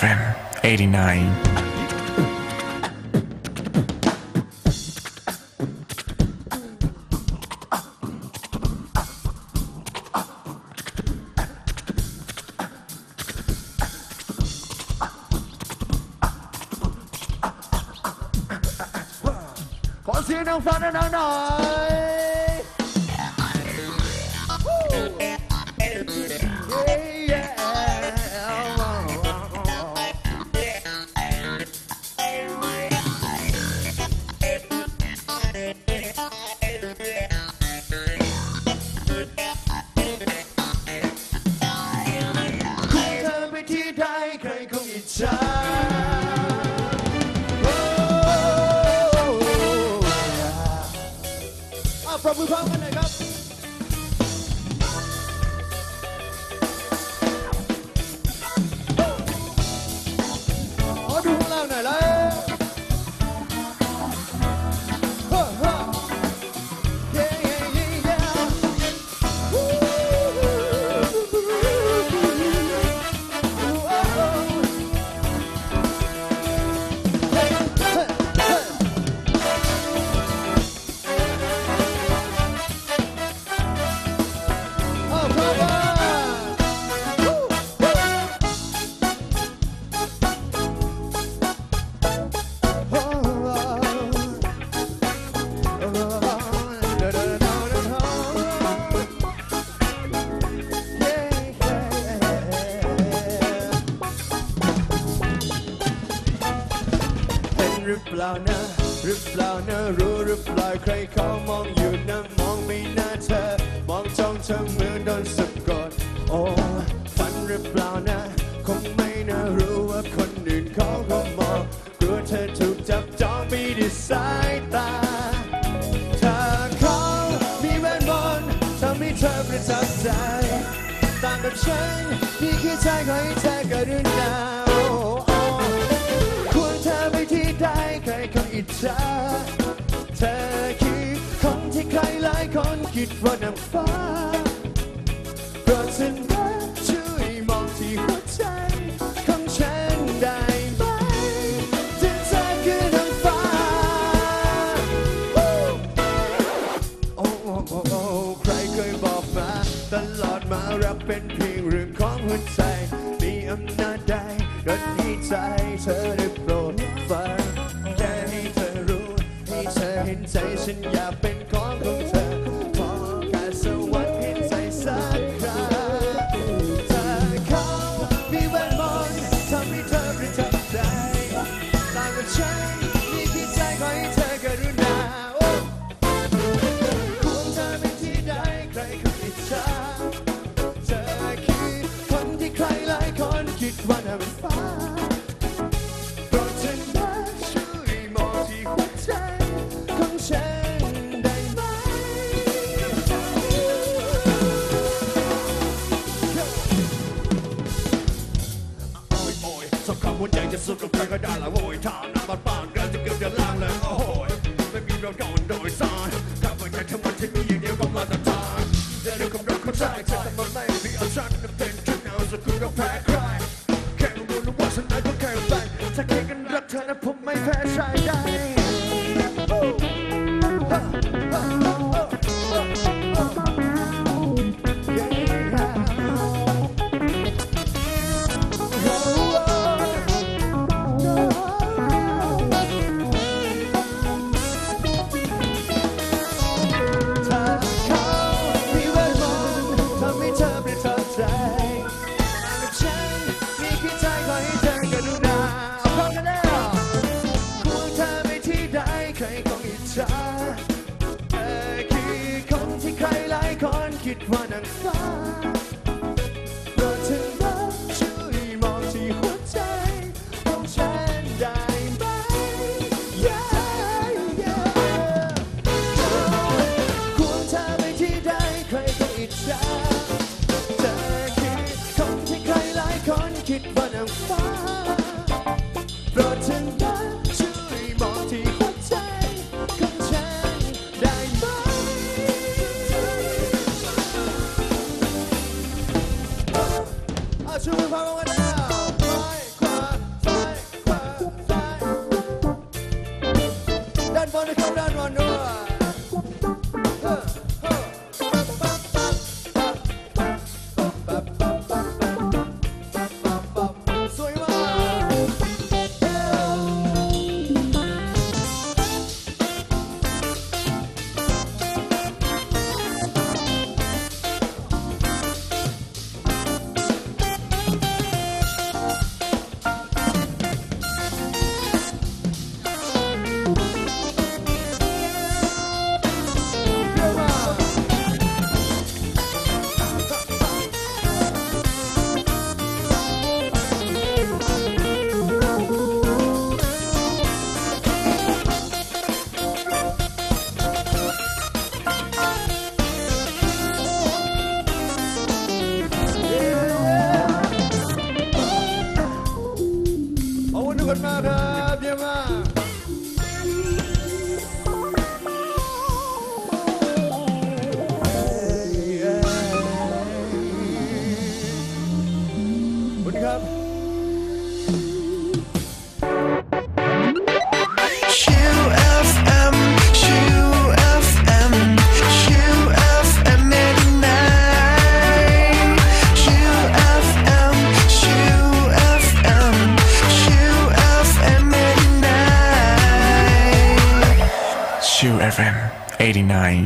FM 89ขอเสียง จฉาอะ หรือเปล่านะรู้หรือเปล่าใครเขามองอยู่นะมองไม่น่าเธอ มองจ้องเธอเหมือนโดนสะกดโอ้ฝันหรือเปล่านะคงไม่น่ารู้ว่าคนอื่นเขาก็มองกลัวเธอถูกจับจองไปด้วยสายตาถ้าเขามีแวดมนต์ทำให้เธอประทับใจต่างกับฉันนี่คือใจของให้เธอกรุณา คงอิจฉาเธอคือคนที่ใครหลายคนคิดว่านางฟ้าโปรดเถอะนะช่วยมองที่หัวใจของฉันได้ไหมที่เธอคือนางฟ้า โอ้โอ้โอ้โอ้ใครเคยบอกมา ตลอดมารักเป็นเพียงเรื่องของหัวใจ มีอำนาจใดดนให้ใจเธอได้ สุดกับใครก็ได้ละโว้ยทางน้ำมันปานกันจะเกือบจะล้างเลยโอ้โหยไม่มีเราก่อนโดยสารข้าไปจ้าทั้งหมดที่มีอย่างเดียวก็มาตรฐานแต่เรื่องของเราเข้าใจแต่มันไม่มีออปชั่นเป็นแค่แนวสกุลเราแพ้ใครแค่รู้รู้ว่าฉันนั้นก็แค่แฟนถ้าแค่กันรักเธอนะผมไม่แพ้ชายใด ชูมืพร้อมกันนะซ้ายวาซ้ายขวดนบนนะครับด้านนด้ว but not of your mind. Hey, hey. What do? FM 89.